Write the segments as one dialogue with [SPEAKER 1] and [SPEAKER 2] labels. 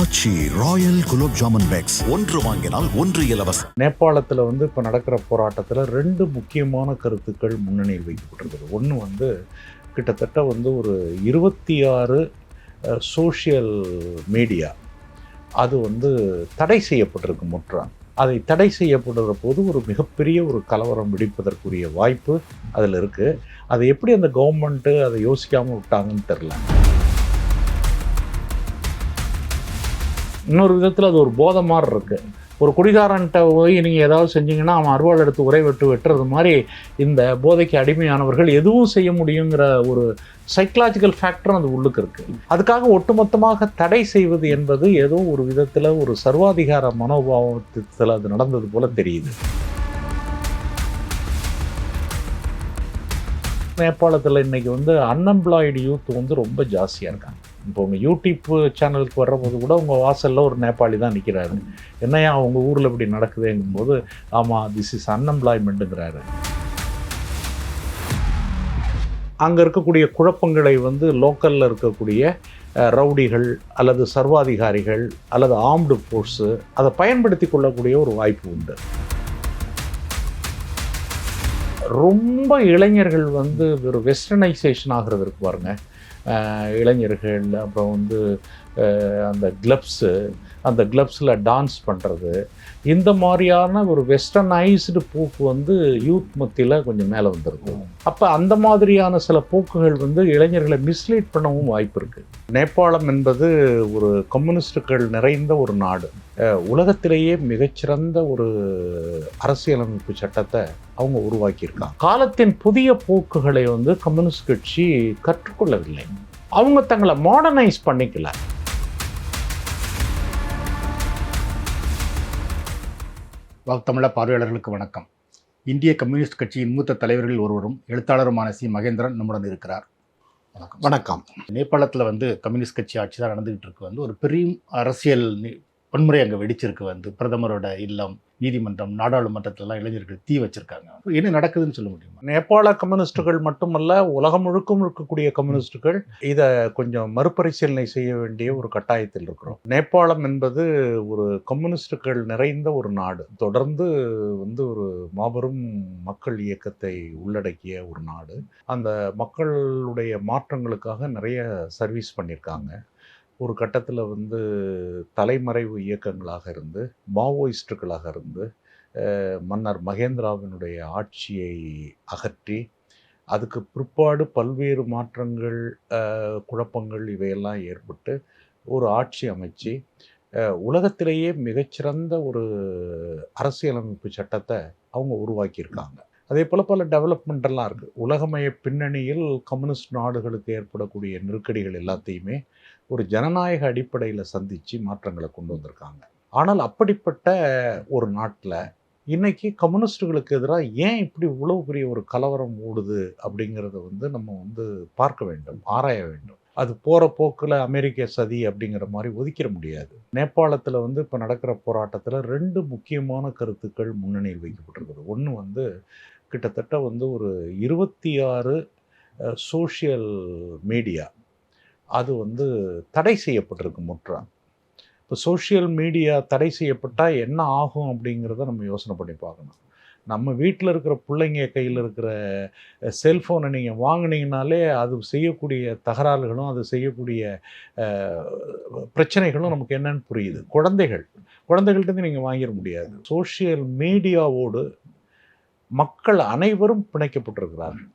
[SPEAKER 1] ஆச்சி royal gulab jamun packs ஒன்று வாங்கினால் ஒன்று இலவசம்
[SPEAKER 2] நேபாளத்தில் வந்து இப்போ நடக்கிற போராட்டத்தில் ரெண்டு முக்கியமான கருத்துக்கள் முன்னணியில் வைக்கப்பட்டிருக்குது ஒன்று வந்து கிட்டத்தட்ட வந்து ஒரு இருபத்தி ஆறு சோஷியல் மீடியா அது வந்து தடை செய்யப்பட்டிருக்கு முற்றாக அதை தடை செய்யப்படுற போது ஒரு மிகப்பெரிய ஒரு கலவரம் வெடிப்பதற்குரிய வாய்ப்பு அதில் இருக்குது அதை எப்படி அந்த கவர்மெண்ட்டு அதை யோசிக்காமல் விட்டாங்கன்னு தெரில இன்னொரு விதத்தில் அது ஒரு போதை மாதிரி இருக்குது ஒரு குடிகாரன்ட்ட போய் நீங்கள் ஏதாவது செஞ்சீங்கன்னா அவன் அறுவாள் எடுத்து உரை வெட்டு வெட்டுறது மாதிரி இந்த போதைக்கு அடிமையானவர்கள் எதுவும் செய்ய முடியுங்கிற ஒரு சைக்கலாஜிக்கல் ஃபேக்டரும் அது உள்ளுக்கு இருக்குது அதுக்காக ஒட்டுமொத்தமாக தடை செய்வது என்பது ஏதோ ஒரு விதத்தில் ஒரு சர்வாதிகார மனோபாவத்தில் அது நடந்தது போல தெரியுது நேபாளத்தில் இன்றைக்கி வந்து அன்எம்ப்ளாய்டு யூத் வந்து ரொம்ப ஜாஸ்தியாக இருக்காங்க இப்போ உங்கள் யூடியூப் சேனலுக்கு வர்றபோது கூட உங்கள் வாசலில் ஒரு நேபாளி தான் நிற்கிறாரு என்னையா அவங்க ஊரில் இப்படி நடக்குதுங்கும்போது ஆமாம் திஸ் இஸ் அன்எம்ப்ளாய்மெண்ட்டுங்கிறாரு அங்கே இருக்கக்கூடிய குழப்பங்களை வந்து லோக்கலில் இருக்கக்கூடிய ரவுடிகள் அல்லது சர்வாதிகாரிகள் அல்லது ஆர்ம்டு ஃபோர்ஸு அதை பயன்படுத்தி கொள்ளக்கூடிய ஒரு வாய்ப்பு உண்டு ரொம்ப இளைஞர்கள் வந்து ஒரு வெஸ்டர்னைசேஷன் ஆகிறதுக்கு பாருங்கள் இளைஞர்கள் அப்புறம் வந்து அந்த கிளப்ஸு அந்த கிளப்ஸில் டான்ஸ் பண்ணுறது இந்த மாதிரியான ஒரு வெஸ்டர்னைஸ்டு போக்கு வந்து யூத் மத்தியில் கொஞ்சம் மேலே வந்திருக்கு அப்போ அந்த மாதிரியான சில போக்குகள் வந்து இளைஞர்களை மிஸ்லீட் பண்ணவும் வாய்ப்பு இருக்குது நேபாளம் என்பது ஒரு கம்யூனிஸ்டுகள் நிறைந்த ஒரு நாடு உலகத்திலேயே மிகச்சிறந்த ஒரு அரசியலமைப்பு சட்டத்தை அவங்க உருவாக்கியிருக்காங்க காலத்தின் புதிய போக்குகளை வந்து கம்யூனிஸ்ட் கட்சி கற்றுக்கொள்ளவில்லை அவங்க தங்களை மாடர்னைஸ் பண்ணிக்கல வாக்தமிழ பார்வையாளர்களுக்கு வணக்கம் இந்திய கம்யூனிஸ்ட் கட்சியின் மூத்த தலைவர்களில் ஒருவரும் எழுத்தாளருமான சி மகேந்திரன் நம்முடன் இருக்கிறார் வணக்கம் வணக்கம் நேபாளத்தில் வந்து கம்யூனிஸ்ட் கட்சி ஆட்சி தான் நடந்துகிட்டு இருக்கு வந்து ஒரு பெரிய அரசியல் வன்முறை அங்கே வெடிச்சிருக்கு வந்து பிரதமரோட இல்லம் நீதிமன்றம் நாடாளுமன்றத்திலலாம் இளைஞர்கள் தீ வச்சிருக்காங்க என்ன நடக்குதுன்னு சொல்ல முடியுமா நேபாள கம்யூனிஸ்டுகள் மட்டுமல்ல உலகம் முழுக்கும் இருக்கக்கூடிய கம்யூனிஸ்டுகள் இதை கொஞ்சம் மறுபரிசீலனை செய்ய வேண்டிய ஒரு கட்டாயத்தில் இருக்கிறோம் நேபாளம் என்பது ஒரு கம்யூனிஸ்டுகள் நிறைந்த ஒரு நாடு தொடர்ந்து வந்து ஒரு மாபெரும் மக்கள் இயக்கத்தை உள்ளடக்கிய ஒரு நாடு அந்த மக்களுடைய மாற்றங்களுக்காக நிறைய சர்வீஸ் பண்ணியிருக்காங்க ஒரு கட்டத்தில் வந்து தலைமறைவு இயக்கங்களாக இருந்து மாவோயிஸ்டுகளாக இருந்து மன்னர் மகேந்திராவினுடைய ஆட்சியை அகற்றி அதுக்கு பிற்பாடு பல்வேறு மாற்றங்கள் குழப்பங்கள் இவையெல்லாம் ஏற்பட்டு ஒரு ஆட்சி அமைச்சு உலகத்திலேயே மிகச்சிறந்த ஒரு அரசியலமைப்பு சட்டத்தை அவங்க உருவாக்கியிருக்காங்க அதே போல் பல டெவலப்மெண்ட்டெல்லாம் இருக்குது உலகமய பின்னணியில் கம்யூனிஸ்ட் நாடுகளுக்கு ஏற்படக்கூடிய நெருக்கடிகள் எல்லாத்தையுமே ஒரு ஜனநாயக அடிப்படையில் சந்தித்து மாற்றங்களை கொண்டு வந்திருக்காங்க ஆனால் அப்படிப்பட்ட ஒரு நாட்டில் இன்றைக்கி கம்யூனிஸ்டுகளுக்கு எதிராக ஏன் இப்படி இவ்வளோ பெரிய ஒரு கலவரம் ஓடுது அப்படிங்கிறத வந்து நம்ம வந்து பார்க்க வேண்டும் ஆராய வேண்டும் அது போகிற போக்கில் அமெரிக்க சதி அப்படிங்கிற மாதிரி ஒதுக்கிட முடியாது நேபாளத்தில் வந்து இப்போ நடக்கிற போராட்டத்தில் ரெண்டு முக்கியமான கருத்துக்கள் முன்னணியில் வைக்கப்பட்டிருக்குது ஒன்று வந்து கிட்டத்தட்ட வந்து ஒரு இருபத்தி ஆறு சோஷியல் மீடியா அது வந்து தடை செய்யப்பட்டிருக்கு முற்றாக இப்போ சோஷியல் மீடியா தடை செய்யப்பட்டால் என்ன ஆகும் அப்படிங்கிறத நம்ம யோசனை பண்ணி பார்க்கணும் நம்ம வீட்டில் இருக்கிற பிள்ளைங்க கையில் இருக்கிற செல்ஃபோனை நீங்கள் வாங்கினீங்கனாலே அது செய்யக்கூடிய தகராறுகளும் அது செய்யக்கூடிய பிரச்சனைகளும் நமக்கு என்னன்னு புரியுது குழந்தைகள் குழந்தைகள்கிட்ட நீங்கள் வாங்கிட முடியாது சோஷியல் மீடியாவோடு மக்கள் அனைவரும் பிணைக்கப்பட்டிருக்கிறார்கள்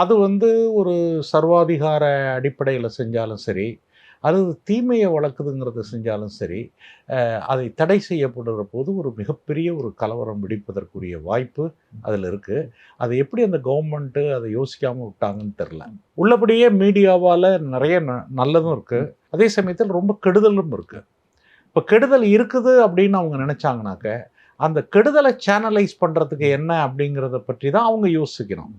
[SPEAKER 2] அது வந்து ஒரு சர்வாதிகார அடிப்படையில் செஞ்சாலும் சரி அது தீமையை வளர்க்குதுங்கிறத செஞ்சாலும் சரி அதை தடை செய்யப்படுற போது ஒரு மிகப்பெரிய ஒரு கலவரம் வெடிப்பதற்குரிய வாய்ப்பு அதில் இருக்குது அது எப்படி அந்த கவர்மெண்ட்டு அதை யோசிக்காமல் விட்டாங்கன்னு தெரில உள்ளபடியே மீடியாவால் நிறைய ந நல்லதும் இருக்குது அதே சமயத்தில் ரொம்ப கெடுதலும் இருக்குது இப்போ கெடுதல் இருக்குது அப்படின்னு அவங்க நினச்சாங்கனாக்க அந்த கெடுதலை சேனலைஸ் பண்ணுறதுக்கு என்ன அப்படிங்கிறத பற்றி தான் அவங்க யோசிக்கணும்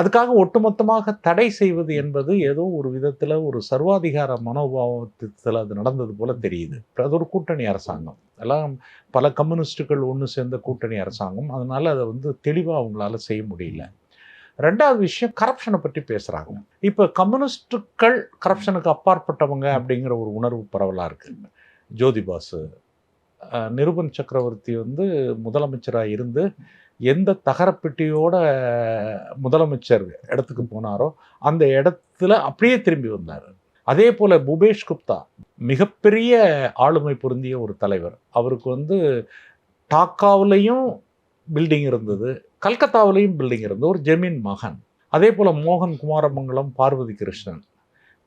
[SPEAKER 2] அதுக்காக ஒட்டுமொத்தமாக தடை செய்வது என்பது ஏதோ ஒரு விதத்தில் ஒரு சர்வாதிகார மனோபாவத்தில் அது நடந்தது போல தெரியுது அது ஒரு கூட்டணி அரசாங்கம் எல்லாம் பல கம்யூனிஸ்டுகள் ஒன்று சேர்ந்த கூட்டணி அரசாங்கம் அதனால் அதை வந்து தெளிவாக அவங்களால செய்ய முடியல ரெண்டாவது விஷயம் கரப்ஷனை பற்றி பேசுகிறாங்க இப்போ கம்யூனிஸ்டுக்கள் கரப்ஷனுக்கு அப்பாற்பட்டவங்க அப்படிங்கிற ஒரு உணர்வு பரவலாக இருக்குங்க ஜோதிபாசு நிருபன் சக்கரவர்த்தி வந்து முதலமைச்சராக இருந்து எந்த தகரப்பெட்டியோட முதலமைச்சர் இடத்துக்கு போனாரோ அந்த இடத்துல அப்படியே திரும்பி வந்தார் அதே போல் புபேஷ் குப்தா மிகப்பெரிய ஆளுமை பொருந்திய ஒரு தலைவர் அவருக்கு வந்து டாக்காவிலையும் பில்டிங் இருந்தது கல்கத்தாவிலையும் பில்டிங் இருந்தது ஒரு ஜெமீன் மகன் அதே போல் மோகன் குமாரமங்கலம் பார்வதி கிருஷ்ணன்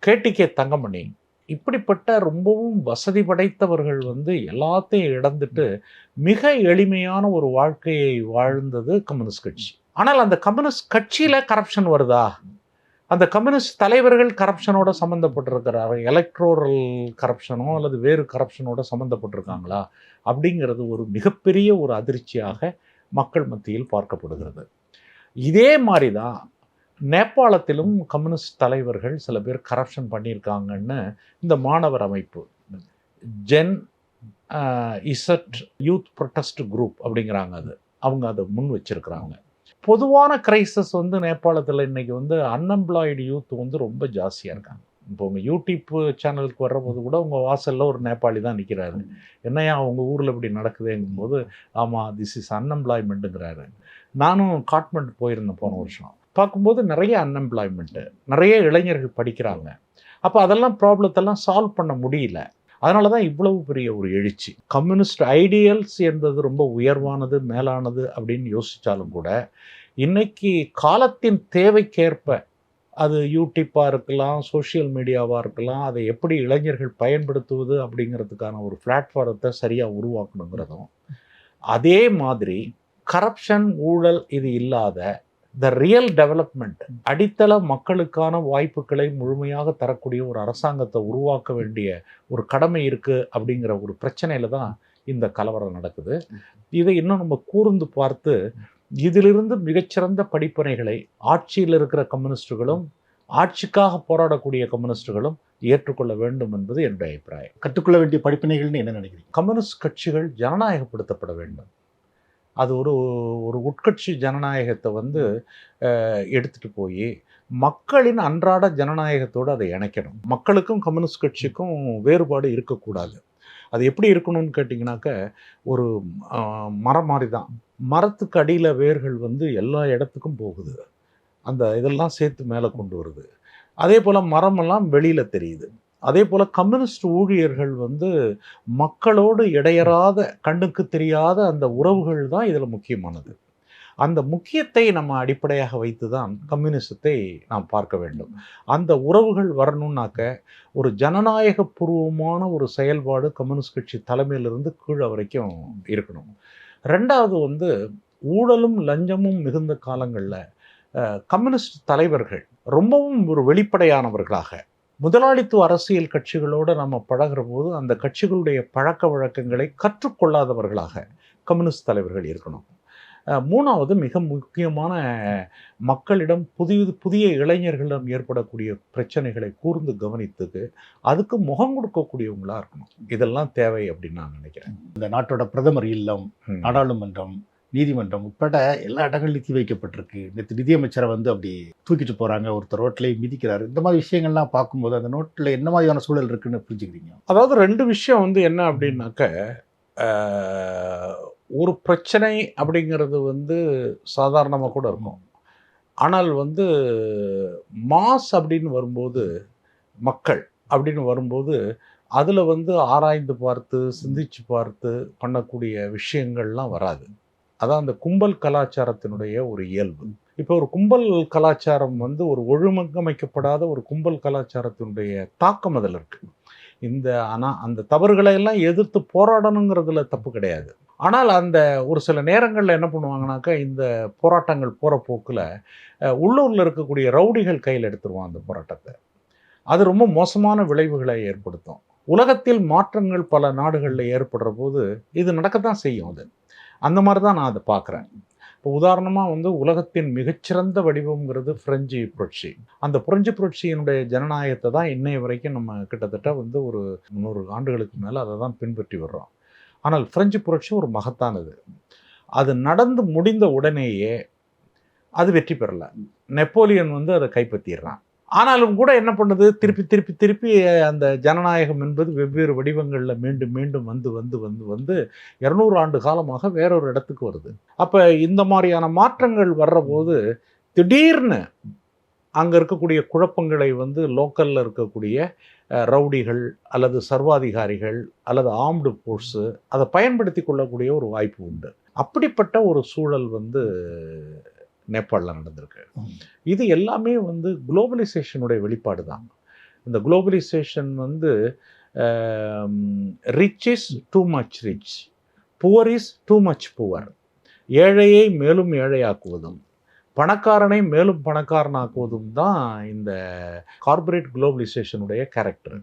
[SPEAKER 2] கேடிகே தங்கமணி இப்படிப்பட்ட ரொம்பவும் வசதி படைத்தவர்கள் வந்து எல்லாத்தையும் இழந்துட்டு மிக எளிமையான ஒரு வாழ்க்கையை வாழ்ந்தது கம்யூனிஸ்ட் கட்சி ஆனால் அந்த கம்யூனிஸ்ட் கட்சியில் கரப்ஷன் வருதா அந்த கம்யூனிஸ்ட் தலைவர்கள் கரப்ஷனோட சம்மந்தப்பட்டிருக்கிறார்கள் எலக்ட்ரோரல் கரப்ஷனோ அல்லது வேறு கரப்ஷனோட சம்மந்தப்பட்டிருக்காங்களா அப்படிங்கிறது ஒரு மிகப்பெரிய ஒரு அதிர்ச்சியாக மக்கள் மத்தியில் பார்க்கப்படுகிறது இதே மாதிரி தான் நேபாளத்திலும் கம்யூனிஸ்ட் தலைவர்கள் சில பேர் கரப்ஷன் பண்ணியிருக்காங்கன்னு இந்த மாணவர் அமைப்பு Gen Z youth protest group அப்படிங்கிறாங்க அது அவங்க அதை முன் வச்சிருக்கிறாங்க பொதுவான கிரைசஸ் வந்து நேபாளத்தில் இன்றைக்கி வந்து அன்எம்ப்ளாய்டு யூத் வந்து ரொம்ப ஜாஸ்தியாக இருக்காங்க இப்போ உங்கள் யூடியூப் சேனலுக்கு வர்றபோது கூட உங்கள் வாசலில் ஒரு நேபாளி தான் நிற்கிறாரு என்னையா அவங்க ஊரில் இப்படி நடக்குதுங்கும்போது ஆமாம் திஸ் இஸ் அன்எம்ப்ளாய்மெண்ட்டுங்கிறாரு நானும் காட்மெண்ட் போயிருந்தேன் போன வருஷம் பார்க்கும்போது நிறைய அன்எம்ப்ளாய்மெண்ட்டு நிறைய இளைஞர்கள் படிக்கிறாங்க அப்போ அதெல்லாம் ப்ராப்ளத்தெல்லாம் சால்வ் பண்ண முடியல அதனால தான் இவ்வளவு பெரிய ஒரு எழுச்சி கம்யூனிஸ்ட் ஐடியல்ஸ் என்பது ரொம்ப உயர்வானது மேலானது அப்படின்னு யோசித்தாலும் கூட இன்னைக்கு காலத்தின் தேவைக்கேற்ப அது யூடியூப்பாக இருக்கலாம் சோஷியல் மீடியாவாக இருக்கலாம் அதை எப்படி இளைஞர்கள் பயன்படுத்துவது அப்படிங்கிறதுக்கான ஒரு பிளாட்ஃபாரத்தை சரியாக உருவாக்கணுங்கிறதும் அதே மாதிரி கரப்ஷன் ஊழல் இது இல்லாத த ரியல் டெவலப்மெண்ட் அடித்தள மக்களுக்கான வாய்ப்புகளை முழுமையாக தரக்கூடிய ஒரு அரசாங்கத்தை உருவாக்க வேண்டிய ஒரு கடமை இருக்குது அப்படிங்கிற ஒரு பிரச்சனையில் தான் இந்த கலவரம் நடக்குது இதை இன்னும் நம்ம கூர்ந்து பார்த்து இதிலிருந்து மிகச்சிறந்த படிப்பனைகளை ஆட்சியில் இருக்கிற கம்யூனிஸ்டுகளும் ஆட்சிக்காக போராடக்கூடிய கம்யூனிஸ்டுகளும் ஏற்றுக்கொள்ள வேண்டும் என்பது என்னுடைய அபிப்பிராயம் கற்றுக்கொள்ள வேண்டிய படிப்பினைகள்னு என்ன நினைக்கிறீங்க கம்யூனிஸ்ட் கட்சிகள் ஜனநாயகப்படுத்தப்பட வேண்டும் அது ஒரு ஒரு உட்கட்சி ஜனநாயகத்தை வந்து எடுத்துகிட்டு போய் மக்களின் அன்றாட ஜனநாயகத்தோடு அதை இணைக்கணும் மக்களுக்கும் கம்யூனிஸ்ட் கட்சிக்கும் வேறுபாடு இருக்கக்கூடாது அது எப்படி இருக்கணும்னு கேட்டிங்கனாக்க ஒரு மரம் மாதிரி தான் மரத்துக்கு அடியில் வேர்கள் வந்து எல்லா இடத்துக்கும் போகுது அந்த இதெல்லாம் சேர்த்து மேலே கொண்டு வருது அதே போல் மரமெல்லாம் வெளியில் தெரியுது அதே போல் கம்யூனிஸ்ட் ஊழியர்கள் வந்து மக்களோடு இடையறாத கண்ணுக்கு தெரியாத அந்த உறவுகள் தான் இதில் முக்கியமானது அந்த முக்கியத்தை நம்ம அடிப்படையாக வைத்து தான் கம்யூனிஸ்டத்தை நாம் பார்க்க வேண்டும் அந்த உறவுகள் வரணும்னாக்க ஒரு ஜனநாயக பூர்வமான ஒரு செயல்பாடு கம்யூனிஸ்ட் கட்சி தலைமையிலிருந்து கீழே வரைக்கும் இருக்கணும் ரெண்டாவது வந்து ஊழலும் லஞ்சமும் மிகுந்த காலங்களில் கம்யூனிஸ்ட் தலைவர்கள் ரொம்பவும் ஒரு வெளிப்படையானவர்களாக முதலாளித்துவ அரசியல் கட்சிகளோடு நம்ம பழகிற போது அந்த கட்சிகளுடைய பழக்க வழக்கங்களை கற்றுக்கொள்ளாதவர்களாக கம்யூனிஸ்ட் தலைவர்கள் இருக்கணும் மூணாவது மிக முக்கியமான மக்களிடம் புதிய புதிய இளைஞர்களிடம் ஏற்படக்கூடிய பிரச்சனைகளை கூர்ந்து கவனித்துக்கு அதுக்கு முகம் கொடுக்கக்கூடியவங்களாக இருக்கணும் இதெல்லாம் தேவை அப்படின்னு நான் நினைக்கிறேன் இந்த நாட்டோட பிரதமர் இல்லம் நாடாளுமன்றம் நீதிமன்றம் உட்பட எல்லா இடங்களும் நிதி வைக்கப்பட்டிருக்கு நேற்று நிதியமைச்சரை வந்து அப்படி தூக்கிட்டு போகிறாங்க ஒருத்தர் ரோட்லேயே மிதிக்கிறாரு இந்த மாதிரி விஷயங்கள்லாம் பார்க்கும்போது அந்த நோட்டில் என்ன மாதிரியான சூழல் இருக்குன்னு புரிஞ்சுக்கிறீங்க அதாவது ரெண்டு விஷயம் வந்து என்ன அப்படின்னாக்க ஒரு பிரச்சனை அப்படிங்கிறது வந்து சாதாரணமாக கூட இருக்கும் ஆனால் வந்து மாஸ் அப்படின்னு வரும்போது மக்கள் அப்படின்னு வரும்போது அதில் வந்து ஆராய்ந்து பார்த்து சிந்திச்சு பார்த்து பண்ணக்கூடிய விஷயங்கள்லாம் வராது அதான் அந்த கும்பல் கலாச்சாரத்தினுடைய ஒரு இயல்பு இப்போ ஒரு கும்பல் கலாச்சாரம் வந்து ஒரு ஒழுங்கமைக்கப்படாத ஒரு கும்பல் கலாச்சாரத்தினுடைய தாக்கம் அதில் இருக்குது இந்த ஆனால் அந்த தவறுகளை எல்லாம் எதிர்த்து போராடணுங்கிறதுல தப்பு கிடையாது ஆனால் அந்த ஒரு சில நேரங்களில் என்ன பண்ணுவாங்கனாக்கா இந்த போராட்டங்கள் போகிற போக்கில் உள்ளூரில் இருக்கக்கூடிய ரவுடிகள் கையில் எடுத்துருவான் அந்த போராட்டத்தை அது ரொம்ப மோசமான விளைவுகளை ஏற்படுத்தும் உலகத்தில் மாற்றங்கள் பல நாடுகளில் ஏற்படுற போது இது நடக்கத்தான் செய்யும் அது அந்த மாதிரி தான் நான் அதை பார்க்குறேன் இப்போ உதாரணமாக வந்து உலகத்தின் மிகச்சிறந்த வடிவம்ங்கிறது பிரெஞ்சு புரட்சி அந்த பிரெஞ்சு புரட்சியினுடைய ஜனநாயகத்தை தான் இன்னைய வரைக்கும் நம்ம கிட்டத்தட்ட வந்து ஒரு முந்நூறு ஆண்டுகளுக்கு மேலே அதை தான் பின்பற்றி வர்றோம் ஆனால் பிரெஞ்சு புரட்சி ஒரு மகத்தானது அது நடந்து முடிந்த உடனேயே அது வெற்றி பெறலை நெப்போலியன் வந்து அதை கைப்பற்றிடுறான் ஆனாலும் கூட என்ன பண்ணுது திருப்பி திருப்பி திருப்பி அந்த ஜனநாயகம் என்பது வெவ்வேறு வடிவங்களில் மீண்டும் மீண்டும் வந்து வந்து வந்து வந்து இரநூறு ஆண்டு காலமாக வேறொரு இடத்துக்கு வருது அப்போ இந்த மாதிரியான மாற்றங்கள் வர்றபோது திடீர்னு அங்கே இருக்கக்கூடிய குழப்பங்களை வந்து லோக்கலில் இருக்கக்கூடிய ரவுடிகள் அல்லது சர்வாதிகாரிகள் அல்லது ஆம்டு ஃபோர்ஸு அதை பயன்படுத்தி கொள்ளக்கூடிய ஒரு வாய்ப்பு உண்டு அப்படிப்பட்ட ஒரு சூழல் வந்து நேபாளில் நடந்திருக்கு இது எல்லாமே வந்து குளோபலைசேஷனுடைய வெளிப்பாடு தான் இந்த குளோபலைசேஷன் வந்து rich is too much rich poor is too much poor ஏழையை மேலும் ஏழையாக்குவதும் பணக்காரனை மேலும் பணக்காரனாக்குவதும் தான் இந்த கார்பரேட் குளோபலைசேஷனுடைய கேரக்டர்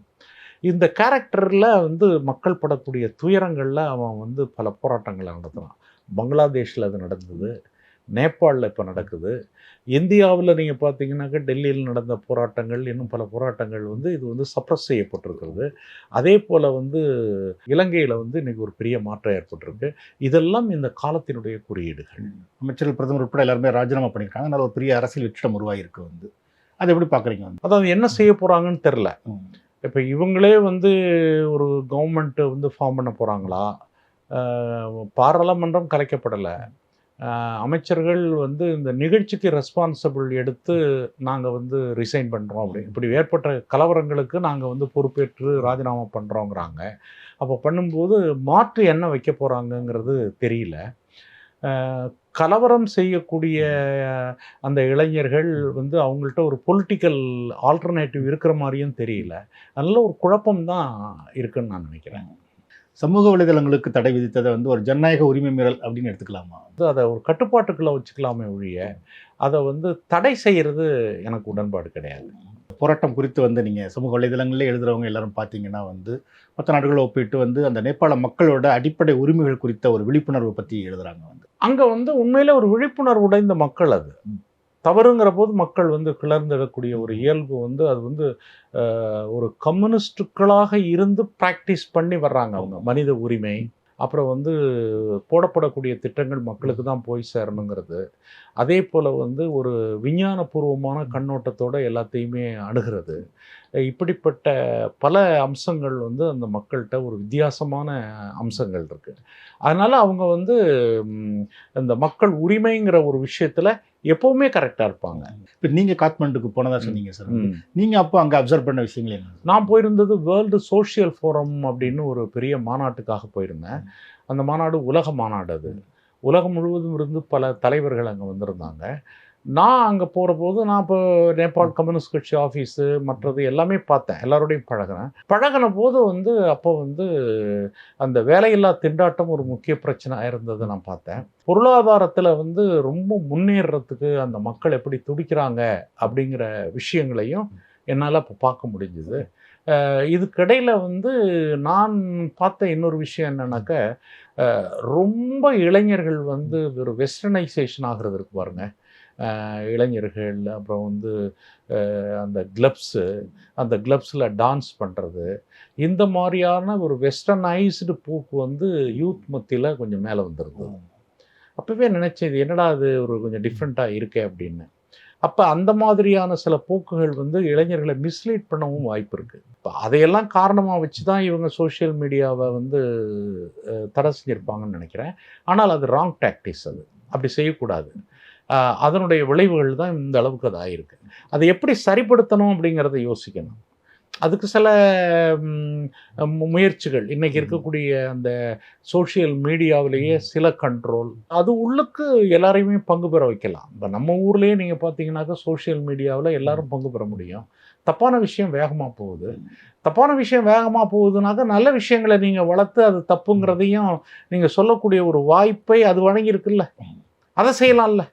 [SPEAKER 2] இந்த கேரக்டரில் வந்து மக்கள் படக்கூடிய துயரங்களில் அவன் வந்து பல போராட்டங்களை நடத்துகிறான் பங்களாதேஷில் அது நடந்தது நேபாளில் இப்போ நடக்குது இந்தியாவில் நீங்கள் பார்த்தீங்கன்னாக்க டெல்லியில் நடந்த போராட்டங்கள் இன்னும் பல போராட்டங்கள் வந்து இது வந்து சப்ரஸ் செய்யப்பட்டிருக்கிறது அதே போல் வந்து இலங்கையில் வந்து இன்றைக்கி ஒரு பெரிய மாற்றம் ஏற்பட்டிருக்கு இதெல்லாம் இந்த காலத்தினுடைய குறியீடுகள் அமைச்சர்கள் பிரதமர் உட்பட எல்லாருமே ராஜினாமா பண்ணியிருக்காங்க அதனால் ஒரு பெரிய அரசியல் வெற்றிடம் உருவாகிருக்கு வந்து அதை எப்படி பார்க்குறீங்க வந்து அதாவது என்ன செய்ய போகிறாங்கன்னு தெரில இப்போ இவங்களே வந்து ஒரு கவர்மெண்ட்டை வந்து ஃபார்ம் பண்ண போகிறாங்களா பாராளுமன்றம் கலைக்கப்படலை அமைச்சர்கள் வந்து இந்த நிகழ்ச்சிக்கு ரெஸ்பான்சிபிள் எடுத்து நாங்கள் வந்து ரிசைன் பண்ணுறோம் அப்படி இப்படி ஏற்பட்ட கலவரங்களுக்கு நாங்கள் வந்து பொறுப்பேற்று ராஜினாமா பண்ணுறோங்கிறாங்க அப்போ பண்ணும்போது மாற்று என்ன வைக்க போகிறாங்கங்கிறது தெரியல கலவரம் செய்யக்கூடிய அந்த இளைஞர்கள் வந்து அவங்கள்ட்ட ஒரு பொலிட்டிக்கல் ஆல்டர்னேட்டிவ் இருக்கிற மாதிரியும் தெரியல நல்ல ஒரு குழப்பம் தான் இருக்குன்னு நான் நினைக்கிறேன் சமூக வலைதளங்களுக்கு தடை விதித்ததை வந்து ஒரு ஜனநாயக உரிமை மீறல் அப்படின்னு எடுத்துக்கலாமா அது அதை ஒரு கட்டுப்பாட்டுக்குள்ளே வச்சுக்கலாமே ஒழிய அதை வந்து தடை செய்கிறது எனக்கு உடன்பாடு கிடையாது போராட்டம் குறித்து வந்து நீங்கள் சமூக வலைதளங்களில் எழுதுகிறவங்க எல்லாரும் பார்த்தீங்கன்னா வந்து மற்ற நாடுகளை ஒப்பிட்டு வந்து அந்த நேபாள மக்களோட அடிப்படை உரிமைகள் குறித்த ஒரு விழிப்புணர்வு பற்றி எழுதுகிறாங்க வந்து அங்கே வந்து உண்மையில் ஒரு விழிப்புணர்வு உடைந்த மக்கள் அது தவறுங்கிற போது மக்கள் வந்து கிளர்ந்திடக்கூடிய ஒரு இயல்பு வந்து அது வந்து ஒரு கம்யூனிஸ்டுக்களாக இருந்து ப்ராக்டிஸ் பண்ணி வர்றாங்க அவங்க மனித உரிமை அப்புறம் வந்து போடப்படக்கூடிய திட்டங்கள் மக்களுக்கு தான் போய் சேரணுங்கிறது அதே போல் வந்து ஒரு விஞ்ஞானபூர்வமான கண்ணோட்டத்தோடு எல்லாத்தையுமே அணுகிறது இப்படிப்பட்ட பல அம்சங்கள் வந்து அந்த மக்கள்கிட்ட ஒரு வித்தியாசமான அம்சங்கள் இருக்குது அதனால் அவங்க வந்து இந்த மக்கள் உரிமைங்கிற ஒரு விஷயத்தில் எப்போவுமே கரெக்டாக இருப்பாங்க இப்போ நீங்கள் காத்மண்டுக்கு போனதாக சொன்னீங்க சார் நீங்கள் அப்போ அங்கே அப்சர்வ் பண்ண விஷயங்கள் என்ன நான் போயிருந்தது வேர்ல்டு சோஷியல் ஃபோரம் அப்படின்னு ஒரு பெரிய மாநாட்டுக்காக போயிருந்தேன் அந்த மாநாடு உலக மாநாடு அது உலகம் முழுவதும் இருந்து பல தலைவர்கள் அங்கே வந்திருந்தாங்க நான் அங்கே போகிற போது நான் இப்போ நேபாள் கம்யூனிஸ்ட் கட்சி ஆஃபீஸு மற்றது எல்லாமே பார்த்தேன் எல்லாரோடையும் பழகினேன் பழகின போது வந்து அப்போ வந்து அந்த வேலையில்லா திண்டாட்டம் ஒரு முக்கிய பிரச்சனையாக இருந்தது நான் பார்த்தேன் பொருளாதாரத்தில் வந்து ரொம்ப முன்னேறத்துக்கு அந்த மக்கள் எப்படி துடிக்கிறாங்க அப்படிங்கிற விஷயங்களையும் என்னால் இப்போ பார்க்க முடிஞ்சுது இதுக்கிடையில் வந்து நான் பார்த்த இன்னொரு விஷயம் என்னன்னாக்க ரொம்ப இளைஞர்கள் வந்து ஒரு வெஸ்டர்னைசேஷன் ஆகிறது இருக்கு பாருங்க இளைஞர்கள் அப்புறம் வந்து அந்த கிளப்ஸு அந்த கிளப்ஸில் டான்ஸ் பண்ணுறது இந்த மாதிரியான ஒரு வெஸ்டர்னைஸ்டு போக்கு வந்து யூத் மத்தியில் கொஞ்சம் மேலே வந்துருது அப்போவே நினச்சது என்னடா அது ஒரு கொஞ்சம் டிஃப்ரெண்ட்டாக இருக்கே அப்படின்னு அப்போ அந்த மாதிரியான சில போக்குகள் வந்து இளைஞர்களை மிஸ்லீட் பண்ணவும் வாய்ப்பு இருக்குது இப்போ அதையெல்லாம் காரணமாக வச்சு தான் இவங்க சோஷியல் மீடியாவை வந்து தடை செஞ்சுருப்பாங்கன்னு நினைக்கிறேன் ஆனால் அது ராங் டாக்டிக்ஸ் அது அப்படி செய்யக்கூடாது அதனுடைய விளைவுகள் தான் இந்த அளவுக்கு அது ஆகிருக்கு அதை எப்படி சரிப்படுத்தணும் அப்படிங்கிறத யோசிக்கணும் அதுக்கு சில முயற்சிகள் இன்றைக்கி இருக்கக்கூடிய அந்த சோஷியல் மீடியாவிலேயே சில கண்ட்ரோல் அது உள்ளுக்கு எல்லாரையுமே பங்கு பெற வைக்கலாம் இப்போ நம்ம ஊர்லேயே நீங்கள் பார்த்தீங்கன்னாக்கா சோஷியல் மீடியாவில் எல்லோரும் பங்கு பெற முடியும் தப்பான விஷயம் வேகமாக போகுது தப்பான விஷயம் வேகமாக போகுதுனாக்க நல்ல விஷயங்களை நீங்கள் வளர்த்து அது தப்புங்கிறதையும் நீங்கள் சொல்லக்கூடிய ஒரு வாய்ப்பை அது வழங்கியிருக்குல்ல அதை செய்யலாம்ல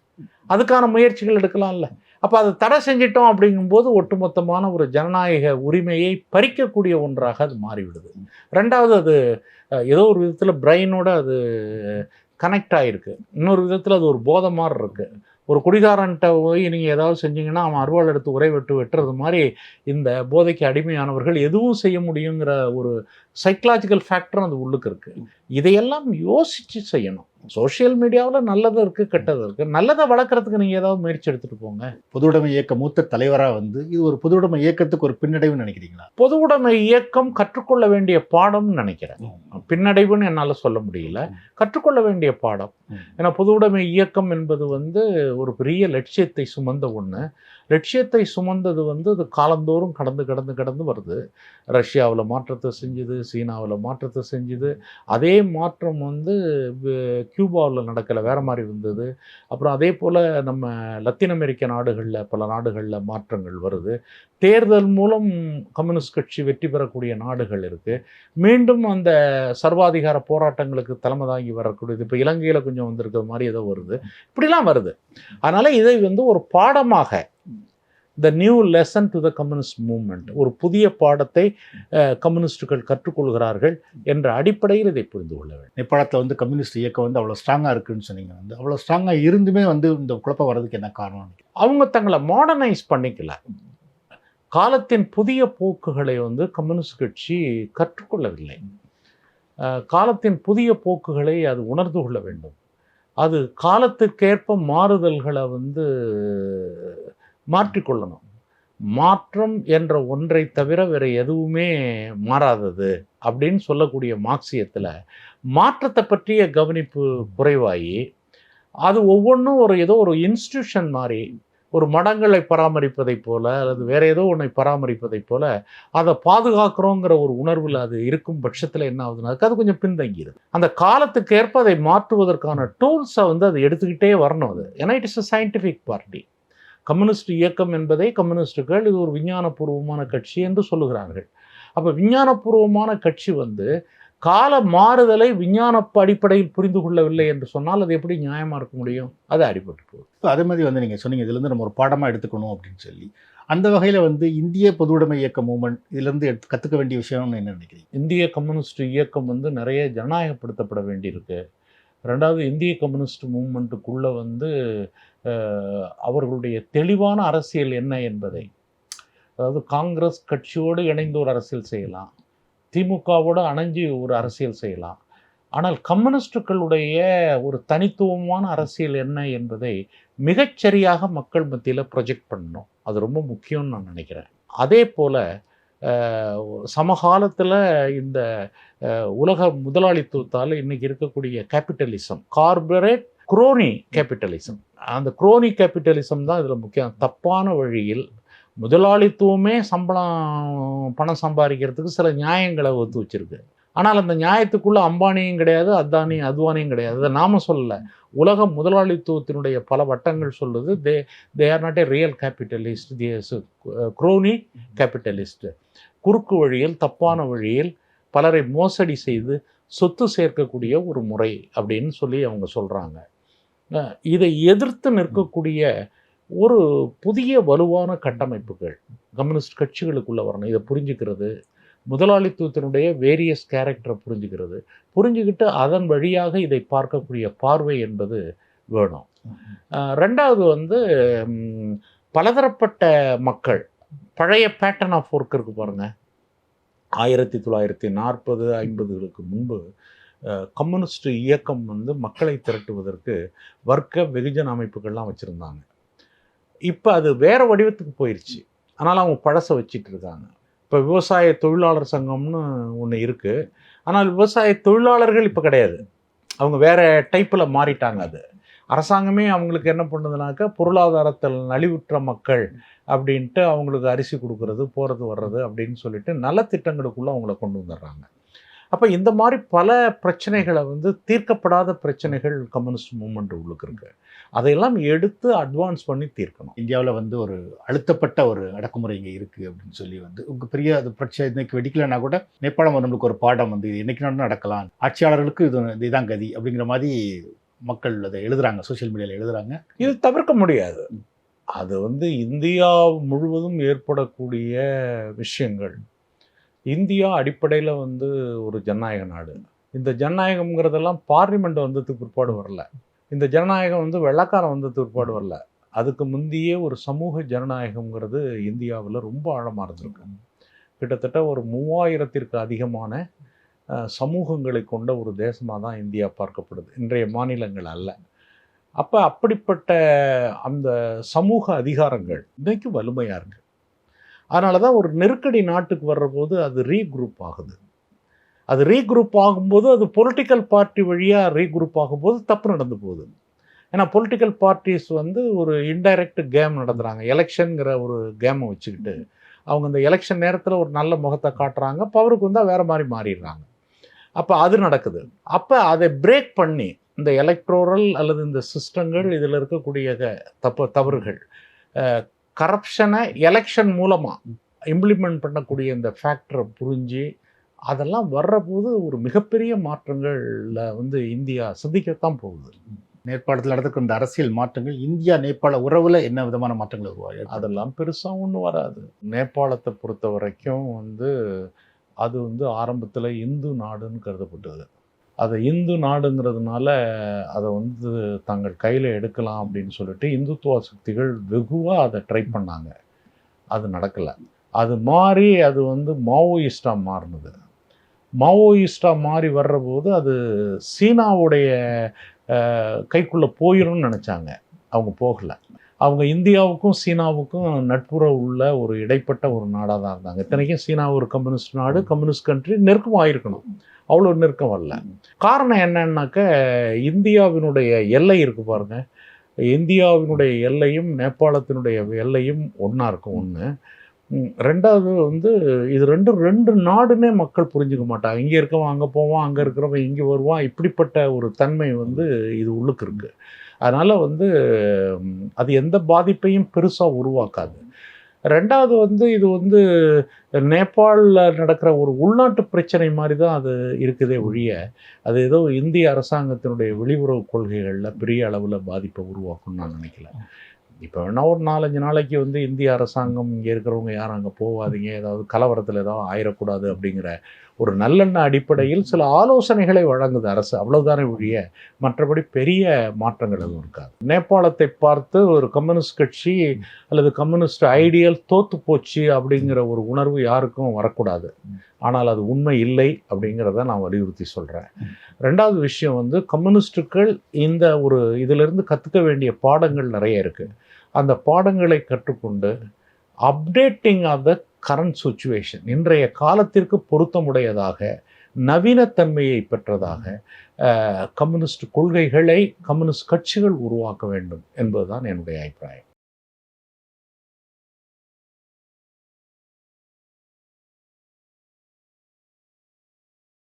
[SPEAKER 2] அதுக்கான முயற்சிகள் எடுக்கலாம்ல அப்போ அதை தடை செஞ்சிட்டோம் அப்படிங்கும்போது ஒட்டுமொத்தமான ஒரு ஜனநாயக உரிமையை பறிக்கக்கூடிய ஒன்றாக அது மாறிவிடுது ரெண்டாவது அது ஏதோ ஒரு விதத்தில் பிரெயினோட அது கனெக்ட் ஆகிருக்கு இன்னொரு விதத்தில் அது ஒரு போதை மாதிரி இருக்குது ஒரு குடிகாரன்ட்ட போய் நீங்கள் ஏதாவது செஞ்சீங்கன்னா அவன் அருவாள் எடுத்து உரை வெட்டு வெட்டுறது மாதிரி இந்த போதைக்கு அடிமையானவர்கள் எதுவும் செய்ய முடியுங்கிற ஒரு சைக்கலாஜிக்கல் ஃபேக்டரும் அது உள்ளுக்கு இருக்குது இதையெல்லாம் யோசித்து செய்யணும் சோஷியல் மீடியாவில் நல்லதும் இருக்குது கெட்டதும் இருக்குது நல்லதை வளர்க்குறதுக்கு நீங்கள் ஏதாவது முயற்சி எடுத்துகிட்டு போங்க பொதுவுடைமை இயக்க மூத்த தலைவராக வந்து இது ஒரு பொதுவுடைமை இயக்கத்துக்கு ஒரு பின்னடைவுன்னு நினைக்கிறீங்களா பொதுவுடைமை இயக்கம் கற்றுக்கொள்ள வேண்டிய பாடம்னு நினைக்கிறேன் பின்னடைவுன்னு என்னால் சொல்ல முடியல கற்றுக்கொள்ள வேண்டிய பாடம் ஏன்னா பொதுவுடைமை இயக்கம் என்பது வந்து ஒரு பெரிய லட்சியத்தை சுமந்த ஒன்று லட்சியத்தை சுமந்தது வந்து அது காலந்தோறும் கடந்து கடந்து கடந்து வருது ரஷ்யாவில் மாற்றத்தை செஞ்சுது சீனாவில் மாற்றத்தை செஞ்சுது அதே மாற்றம் வந்து கியூபாவில் நடக்கலை வேறு மாதிரி இருந்தது அப்புறம் அதே போல் நம்ம லத்தீன் அமெரிக்க நாடுகளில் பல நாடுகளில் மாற்றங்கள் வருது தேர்தல் மூலம் கம்யூனிஸ்ட் கட்சி வெற்றி பெறக்கூடிய நாடுகள் இருக்குது மீண்டும் அந்த சர்வாதிகார போராட்டங்களுக்கு தலைமை தாங்கி வரக்கூடியது இப்போ இலங்கையில் கொஞ்சம் வந்திருக்கிற மாதிரி ஏதோ வருது இப்படிலாம் வருது அதனால் இதை வந்து ஒரு பாடமாக the new lesson to the communist movement ஒரு புதிய பாடத்தை கம்யூனிஸ்டுகள் கற்றுக்கொள்கிறார்கள் என்ற அடிப்படையில் இதை புரிந்து கொள்ள வேண்டும் இப்படத்தில் வந்து கம்யூனிஸ்ட் இயக்கம் வந்து அவ்வளோ ஸ்ட்ராங்காக இருக்குன்னு சொன்னீங்க வந்து அவ்வளோ ஸ்ட்ராங்காக இருந்துமே வந்து இந்த குழப்பம் வர்றதுக்கு என்ன காரணம் அவங்க தங்களை மாடர்னைஸ் பண்ணிக்கல காலத்தின் புதிய போக்குகளை வந்து கம்யூனிஸ்ட் கட்சி கற்றுக்கொள்ளவில்லை காலத்தின் புதிய போக்குகளை அது உணர்ந்து கொள்ள வேண்டும் அது காலத்துக்கேற்ப மாறுதல்களை வந்து மாற்றிக்கொள்ளணும் மாற்றம் என்ற ஒன்றை தவிர வேறு எதுவுமே மாறாதது அப்படின்னு சொல்லக்கூடிய மார்க்சியத்தில் மாற்றத்தை பற்றிய கவனிப்பு குறைவாகி அது ஒவ்வொன்றும் ஒரு ஏதோ ஒரு இன்ஸ்டியூஷன் மாதிரி ஒரு மடங்களை பராமரிப்பதை போல அல்லது வேற ஏதோ ஒன்றை பராமரிப்பதை போல அதை பாதுகாக்கிறோங்கிற ஒரு உணர்வில் அது இருக்கும் பட்சத்தில் என்ன ஆகுதுனாக்கா அது கொஞ்சம் பின்தங்கிடுது அந்த காலத்துக்கு ஏற்ப அதை மாற்றுவதற்கான டூல்ஸை வந்து அது எடுத்துக்கிட்டே வரணும் அது ஏன்னா it is a scientific party communist இயக்கம் என்பதை கம்யூனிஸ்டுகள் இது ஒரு விஞ்ஞானபூர்வமான கட்சி என்று சொல்லுகிறார்கள் அப்போ விஞ்ஞானபூர்வமான கட்சி வந்து கால மாறுதலை விஞ்ஞான அடிப்படையில் புரிந்து கொள்ளவில்லை என்று சொன்னால் அது எப்படி நியாயமாக இருக்க முடியும் அது அடிபட்டு போகுது இப்போ அதே மாதிரி வந்து நீங்கள் சொன்னீங்க இதுலேருந்து நம்ம ஒரு பாடமாக எடுத்துக்கணும் அப்படின்னு சொல்லி அந்த வகையில் வந்து இந்திய பொதுவுடைமை இயக்க மூமெண்ட் இதுலேருந்து எடுத்து கற்றுக்க வேண்டிய விஷயம்னு என்ன நினைக்கிறீங்க இந்திய கம்யூனிஸ்ட் இயக்கம் வந்து நிறைய ஜனநாயகப்படுத்தப்பட வேண்டியிருக்கு ரெண்டாவது இந்திய கம்யூனிஸ்ட் மூமெண்ட்டுக்குள்ளே வந்து அவர்களுடைய தெளிவான அரசியல் என்ன என்பதை அதாவது காங்கிரஸ் கட்சியோடு இணைந்து ஒரு அரசியல் செய்யலாம் திமுகவோடு அணைஞ்சு ஒரு அரசியல் செய்யலாம் ஆனால் கம்யூனிஸ்டுகளுடைய ஒரு தனித்துவமான அரசியல் என்ன என்பதை மிகச்சரியாக மக்கள் மத்தியில் ப்ரொஜெக்ட் பண்ணணும் அது ரொம்ப முக்கியம்னு நான் நினைக்கிறேன் அதே போல் சமகாலத்தில் இந்த உலக முதலாளித்துவத்தால் இன்றைக்கி இருக்கக்கூடிய கேபிட்டலிசம் கார்பரேட் குரோனி கேபிட்டலிசம் அந்த குரோனி கேபிட்டலிசம் தான் இதில் முக்கியம் தப்பான வழியில் முதலாளித்துவமே சம்பளம் பணம் சம்பாதிக்கிறதுக்கு சில நியாயங்களை ஒத்து வச்சுருக்கு ஆனால் அந்த நியாயத்துக்குள்ள அம்பானியும் கிடையாது அத்தானியும் அத்வானியும் கிடையாது அதை நாம சொல்லலை உலக முதலாளித்துவத்தினுடைய பல வட்டங்கள் சொல்லுது they they are not a real capitalist the crony capitalist குறுக்கு வழியில் தப்பான வழியில் பலரை மோசடி செய்து சொத்து சேர்க்கக்கூடிய ஒரு முறை அப்படின்னு சொல்லி அவங்க சொல்கிறாங்க இதை எதிர்த்து நிற்கக்கூடிய ஒரு புதிய வலுவான கட்டமைப்புகள் கம்யூனிஸ்ட் கட்சிகளுக்குள்ளே வரணும் இதை புரிஞ்சுக்கிறது முதலாளித்துவத்தினுடைய வேரியஸ் கேரக்டரை புரிஞ்சுக்கிறது புரிஞ்சுக்கிட்டு அதன் வழியாக இதை பார்க்கக்கூடிய பார்வை என்பது வேணும் ரெண்டாவது வந்து பலதரப்பட்ட மக்கள் பழைய பேட்டர்ன் ஆஃப் ஒர்க் இருக்கு பாருங்கள் ஆயிரத்தி தொள்ளாயிரத்தி நாற்பது ஐம்பதுகளுக்கு முன்பு கம்யூனிஸ்ட் இயக்கம் வந்து மக்களை திரட்டுவதற்கு வர்க்க வெகுஜன அமைப்புகள்லாம் வச்சுருந்தாங்க இப்போ அது வேறு வடிவத்துக்கு போயிடுச்சு ஆனால் அவங்க பழசை வச்சிட்டு இருக்காங்க இப்போ விவசாய தொழிலாளர் சங்கம்னு ஒன்று இருக்குது ஆனால் விவசாய தொழிலாளர்கள் இப்போ கிடையாது அவங்க வேறு டைப்பில் மாறிட்டாங்க அது அரசாங்கமே அவங்களுக்கு என்ன பண்ணுதுனாக்கா பொருளாதாரத்தில் நலிவுற்ற மக்கள் அப்படின்ட்டு அவங்களுக்கு அரிசி கொடுக்கறது போகிறது வர்றது அப்படின்னு சொல்லிட்டு நலத்திட்டங்களுக்குள்ளே அவங்கள கொண்டு வந்துடுறாங்க அப்போ இந்த மாதிரி பல பிரச்சனைகளை வந்து தீர்க்கப்படாத பிரச்சனைகள் கம்யூனிஸ்ட் மூமெண்ட் உள்ளுக்கு இருக்கு அதையெல்லாம் எடுத்து அட்வான்ஸ் பண்ணி தீர்க்கணும் இந்தியாவில் வந்து ஒரு அழுத்தப்பட்ட ஒரு அடக்குமுறை இங்கே இருக்குது அப்படின்னு சொல்லி வந்து உங்கள் பெரிய அது பிரச்சனை இன்றைக்கி வெடிக்கலைன்னா கூட நேபாளம் நம்மளுக்கு ஒரு பாடம் வந்து இது என்னைக்கு நடக்கலாம் ஆட்சியாளர்களுக்கு இது இதுதான் கதி அப்படிங்கிற மாதிரி மக்கள் அதை எழுதுகிறாங்க சோசியல் மீடியாவில் எழுதுகிறாங்க இது தவிர்க்க முடியாது அது வந்து இந்தியா முழுவதும் ஏற்படக்கூடிய விஷயங்கள் இந்தியா அடிப்படையில் வந்து ஒரு ஜனநாயக நாடு இந்த ஜனநாயகம்ங்கிறதெல்லாம் பார்லிமெண்ட் வந்ததுக்கு பிற்பாடு வரல இந்த ஜனநாயகம் வந்து வெள்ளக்காரன் வந்ததுக்கு பிற்பாடு வரல அதுக்கு முந்தையே ஒரு சமூக ஜனநாயகம்ங்கிறது இந்தியாவில் ரொம்ப ஆழமாக இருந்திருக்கு கிட்டத்தட்ட ஒரு மூவாயிரத்திற்கு அதிகமான சமூகங்களை கொண்ட ஒரு தேசமாக தான் இந்தியா பார்க்கப்படுது இன்றைய மாநிலங்கள் அல்ல அப்போ அப்படிப்பட்ட அந்த சமூக அதிகாரங்கள் இன்றைக்கும் வலிமையாக இருக்குது அதனால தான் ஒரு நெருக்கடி நாட்டுக்கு வர்றபோது அது ரீக்ரூப் ஆகுது அது ரீக்ரூப் ஆகும்போது அது பொலிட்டிக்கல் பார்ட்டி வழியாக ரீக்ரூப் ஆகும்போது தப்பு நடந்து போகுது ஏன்னா பொலிட்டிக்கல் பார்ட்டிஸ் வந்து ஒரு இன்டைரக்ட் கேம் நடந்துறாங்க எலெக்ஷனுங்கிற ஒரு கேமை வச்சுக்கிட்டு அவங்க இந்த எலெக்ஷன் நேரத்தில் ஒரு நல்ல முகத்தை காட்டுறாங்க பவருக்கு வந்தால் வேறு மாதிரி மாறிடுறாங்க அப்போ அது நடக்குது அப்போ அதை பிரேக் பண்ணி இந்த எலக்ட்ரோரல் அல்லது இந்த சிஸ்டங்கள் இதில் இருக்கக்கூடிய தப்பு தவறுகள் கரப்ஷனை எலெக்ஷன் மூலமாக இம்ப்ளிமெண்ட் பண்ணக்கூடிய இந்த ஃபேக்டரை புரிஞ்சு அதெல்லாம் வர்றபோது ஒரு மிகப்பெரிய மாற்றங்களில் வந்து இந்தியா சந்திக்கத்தான் போகுது நேபாளத்தில் நடந்துக்கின்ற அரசியல் மாற்றங்கள் இந்தியா நேபாள உறவில் என்ன விதமான மாற்றங்கள் உருவாயி அதெல்லாம் பெருசாக ஒன்றும் வராது நேபாளத்தை பொறுத்த வரைக்கும் வந்து அது வந்து ஆரம்பத்தில் இந்து நாடுன்னு கருதப்பட்டது அதை இந்து நாடுங்கிறதுனால அதை வந்து தங்கள் கையில் எடுக்கலாம் அப்படின்னு சொல்லிட்டு இந்துத்துவ சக்திகள் வெகுவாக அதை ட்ரை பண்ணாங்க அது நடக்கலை அது மாறி அது வந்து மாவோயிஸ்டாக மாறினது மாவோயிஸ்டாக மாறி வர்றபோது அது சீனாவுடைய கைக்குள்ளே போயிடும்னு நினச்சாங்க அவங்க போகலை அவங்க இந்தியாவுக்கும் சீனாவுக்கும் நட்புற உள்ள ஒரு இடைப்பட்ட ஒரு நாடாக தான் இருந்தாங்க இத்தனைக்கும் சீனா ஒரு கம்யூனிஸ்ட் நாடு கம்யூனிஸ்ட் கண்ட்ரி நெருக்கமாக இருக்கணும் அவ்வளோ நெருக்கம் வரல காரணம் என்னன்னாக்க இந்தியாவினுடைய எல்லை இருக்குது பாருங்கள் இந்தியாவினுடைய எல்லையும் நேபாளத்தினுடைய எல்லையும் ஒன்றா இருக்கும் ஒன்று ரெண்டாவது வந்து இது ரெண்டு ரெண்டு நாடுனே மக்கள் புரிஞ்சுக்க மாட்டாங்க இங்கே இருக்கவன் அங்கே போவான் அங்கே இருக்கிறவன் இங்கே வருவான் இப்படிப்பட்ட ஒரு தன்மை வந்து இது உள்ளுக்கு இருக்குது அதனால் வந்து அது எந்த பாதிப்பையும் பெருசாக உருவாக்காது ரெண்டாவது வந்து இது வந்து நேபாளில் நடக்கிற ஒரு உள்நாட்டு பிரச்சனை மாதிரி தான் அது இருக்குதே ஒழிய அது ஏதோ இந்திய அரசாங்கத்தினுடைய வெளியுறவு கொள்கைகளில் பெரிய அளவில் பாதிப்பை உருவாக்கும்னு நான் நினைக்கல இப்போ வேணால் ஒரு நாலஞ்சு நாளைக்கு வந்து இந்திய அரசாங்கம் இங்கே இருக்கிறவங்க யாரும் அங்கே போகாதீங்க ஏதாவது கலவரத்தில் ஏதாவது ஆயிடக்கூடாது அப்படிங்கிற ஒரு நல்லெண்ண அடிப்படையில் சில ஆலோசனைகளை வழங்குது அரசு அவ்வளவுதானே ஒழிய மற்றபடி பெரிய மாற்றங்கள் எதுவும் இருக்காது நேபாளத்தை பார்த்து ஒரு கம்யூனிஸ்ட் கட்சி அல்லது கம்யூனிஸ்ட் ஐடியல் தோத்து போச்சு அப்படிங்கிற ஒரு உணர்வு யாருக்கும் வரக்கூடாது ஆனால் அது உண்மை இல்லை அப்படிங்கிறத நான் வலியுறுத்தி சொல்கிறேன் ரெண்டாவது விஷயம் வந்து கம்யூனிஸ்டுகள் இந்த ஒரு இதிலிருந்து கற்றுக்க வேண்டிய பாடங்கள் நிறைய இருக்குது அந்த பாடங்களை கற்றுக்கொண்டு updating of the current situation இன்றைய காலத்திற்கு பொருத்தமுடையதாக நவீனத்தன்மையை பெற்றதாக கம்யூனிஸ்ட் கொள்கைகளை கம்யூனிஸ்ட் கட்சிகள் உருவாக்க வேண்டும் என்பதுதான் என்னுடைய அபிப்பிராயம்